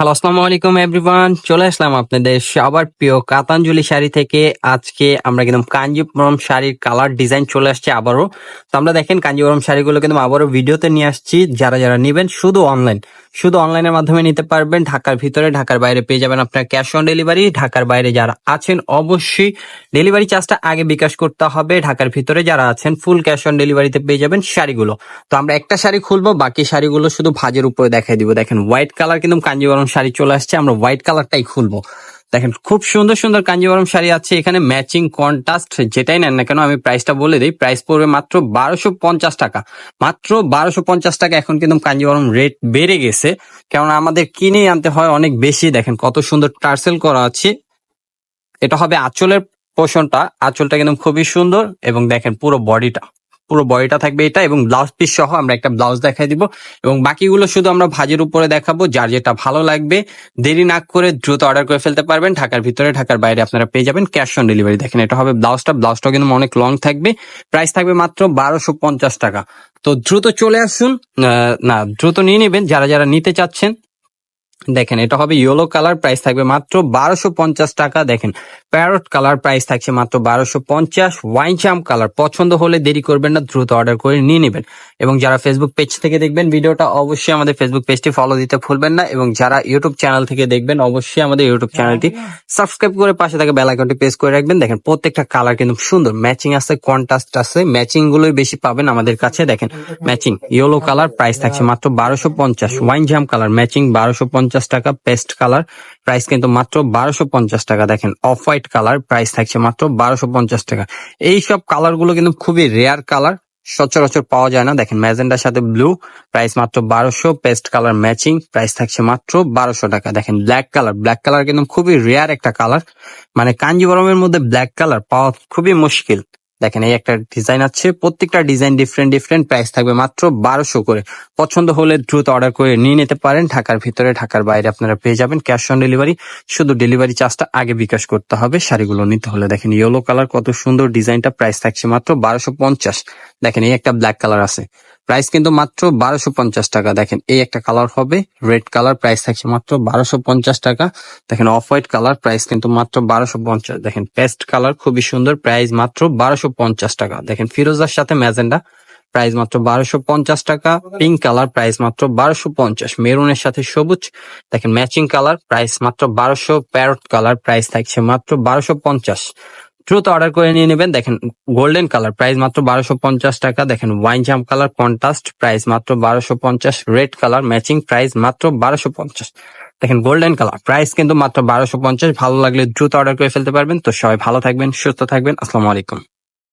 Hello আসসালামু আলাইকুম everyone চলে আসলাম আপনাদের সবার প্রিয় কাতাঞ্জলি শাড়ি থেকে। আজকে আমরা কিন্তু কাঞ্জিপুরম শাড়ির কালার ডিজাইন চলে আসছে আবারও। তো আমরা দেখেন কাঞ্জিপুরম শাড়িগুলো কিন্তু আবারও ভিডিওতে নিয়ে আসছি। যারা যারা নেবেন শুধু অনলাইন শুধু অনলাইনের মাধ্যমে নিতে পারবেন। ঢাকার ভিতরে, ঢাকার বাইরে পেয়ে যাবেন আপনার ক্যাশ অন ডেলিভারি ঢাকার বাইরে যারা আছেন, অবশ্যই ডেলিভারি চার্জটা আগে বিকাশ করতে হবে। ঢাকার ভিতরে যারা আছেন ফুল ক্যাশ অন ডেলিভারিতে পেয়ে যাবেন শাড়িগুলো। তো আমরা একটা শাড়ি খুলবো, বাকি শাড়িগুলো শুধু ভাজের উপরে দেখাই দিব। দেখেন হোয়াইট কালার কিন্তু কাঞ্জিবরম শাড়ি চলে আসছে, আমরা হোয়াইট কালারটাই খুলবো। দেখেন, খুব সুন্দর সুন্দর কাঞ্জিবরম শাড়ি আছে, এখানে ম্যাচিং কন্ট্রাস্ট যেটাই নেন না কেন, আমি প্রাইসটা বলে দিই প্রাইস পড়বে মাত্র বারোশো পঞ্চাশ টাকা। মাত্র বারোশো পঞ্চাশ টাকা এখন কিন্তু কাঞ্জিবরম রেট বেড়ে গেছে, কেননা আমাদের কিনে আনতে হয় অনেক বেশি। দেখেন, কত সুন্দর টার্সেল করা আছে। এটা হবে আঁচলের পোষণটা, আঁচলটা কিন্তু খুবই সুন্দর, এবং দেখেন পুরো বডিটা পুরো বডিটা থাকবে এটা এবং ব্লাউজ পিস সহ আমরা একটা ব্লাউজ দেখাই দিব এবং বাকিগুলো শুধু আমরা ভাজের উপরে দেখাবো, যার যেটা ভালো লাগবে। দেরি না করে দ্রুত অর্ডার করে ফেলতে পারবেন। ঢাকার ভিতরে, ঢাকার বাইরে আপনারা পেয়ে যাবেন ক্যাশ অন ডেলিভারি দেখেন, এটা হবে ব্লাউজটা ব্লাউজটা কিন্তু অনেক লং থাকবে। প্রাইস থাকবে মাত্র বারোশো পঞ্চাশ টাকা। তো দ্রুত চলে আসুন। না, দ্রুত নিয়ে নেবেন। যারা যারা নিতে চাচ্ছেন, দেখেন, এটা হবে ইয়েলো কালার প্রাইস থাকবে মাত্র বারোশো পঞ্চাশ টাকা। দেখেন প্যারট কালার প্রাইস থাকছে মাত্র বারোশো পঞ্চাশ। ওয়াইন চাম কালার পছন্দ হলে দেরি করবেন না, দ্রুত অর্ডার করে নিয়ে নেবেন। এবং যারা ফেসবুক পেজ থেকে দেখবেন, ভিডিওটা অবশ্যই আমাদের ফেসবুক পেজটি ফলো দিতে ভুলবেন না। এবং যারা ইউটিউব চ্যানেল থেকে দেখবেন, অবশ্যই আমাদের ইউটিউব চ্যানেলটি সাবস্ক্রাইব করে পাশে থাকা বেল আইকনটি প্রেস করে রাখবেন। দেখেন, প্রত্যেকটা কালার কিন্তু সুন্দর। ম্যাচিং আছে কন্ট্রাস্ট আছে ম্যাচিং গুলোই বেশি পাবেন আমাদের কাছে। দেখেন ম্যাচিং ইয়েলো কালার প্রাইস থাকছে মাত্র বারোশো পঞ্চাশ। ওয়াইন জাম কালার ম্যাচিং বারোশো পঞ্চাশ টাকা। পেস্ট কালার প্রাইস কিন্তু মাত্র বারোশো পঞ্চাশ টাকা। দেখেন অফ হোয়াইট কালার প্রাইস থাকছে মাত্র বারোশো পঞ্চাশ টাকা। এইসব কালারগুলো কিন্তু খুবই রেয়ার কালার সচরাচর পাওয়া যায় না। দেখেন ম্যাজেন্ডার সাথে ব্লু প্রাইস মাত্র বারোশো পেস্ট কালার ম্যাচিং প্রাইস থাকছে মাত্র বারোশো টাকা। দেখেন ব্ল্যাক কালার ব্ল্যাক কালার কিন্তু খুবই রেয়ার একটা কালার মানে কাঞ্জিবরমের মধ্যে ব্ল্যাক কালার পাওয়া খুবই মুশকিল। দেখেন, এই একটা ডিজাইন আছে। প্রত্যেকটা ডিজাইন ডিফারেন্ট ডিফারেন্ট প্রাইস থাকবে মাত্র বারোশো করে। পছন্দ হলে দ্রুত অর্ডার করে নিয়ে নিতে পারেন। ঢাকার ভিতরে, ঢাকার বাইরে আপনারা পেয়ে যাবেন ক্যাশ অন ডেলিভারি শুধু ডেলিভারি চার্জটা আগে বিকাশ করতে হবে। শাড়িগুলো নিতে হলে দেখেন ইয়েলো কালার কত সুন্দর ডিজাইনটা প্রাইস থাকছে মাত্র বারোশো পঞ্চাশ। দেখেন, এই একটা ব্ল্যাক কালার আছে। প্রাইস কিন্তু মাত্র বারোশো পঞ্চাশ টাকা। দেখেন, এই একটা কালার হবে রেড কালার প্রাইস থাকছে মাত্র বারোশো পঞ্চাশ টাকা। দেখেন অফ হোয়াইট কালার প্রাইস কিন্তু মাত্র বারোশো পঞ্চাশ। দেখেন পেস্ট কালার খুবই সুন্দর প্রাইস মাত্র বারোশো পঞ্চাশ টাকা। দেখেন, ফিরোজার সাথে ম্যাজেন্ডা প্রাইস মাত্র বারোশো পঞ্চাশ টাকা। পিঙ্ক কালার প্রাইস মাত্র বারোশো পঞ্চাশ। মেরুনের সাথে সবুজ, দেখেন ম্যাচিং কালার প্রাইস মাত্র বারোশো। প্যারট কালার প্রাইস থাকছে মাত্র বারোশো পঞ্চাশ। দ্রুত অর্ডার করে নিয়ে নেবেন। দেখেন গোল্ডেন কালার প্রাইস মাত্র বারোশো পঞ্চাশ টাকা। দেখেন wine jump colour contrast price মাত্র বারোশো পঞ্চাশ রেড কালার ম্যাচিং প্রাইস মাত্র বারোশো পঞ্চাশ। দেখেন গোল্ডেন কালার প্রাইস কিন্তু মাত্র বারোশো পঞ্চাশ। ভালো লাগলে দ্রুত অর্ডার করে ফেলতে পারবেন। তো সবাই ভালো থাকবেন, সুস্থ থাকবেন। আসসালামু আলাইকুম।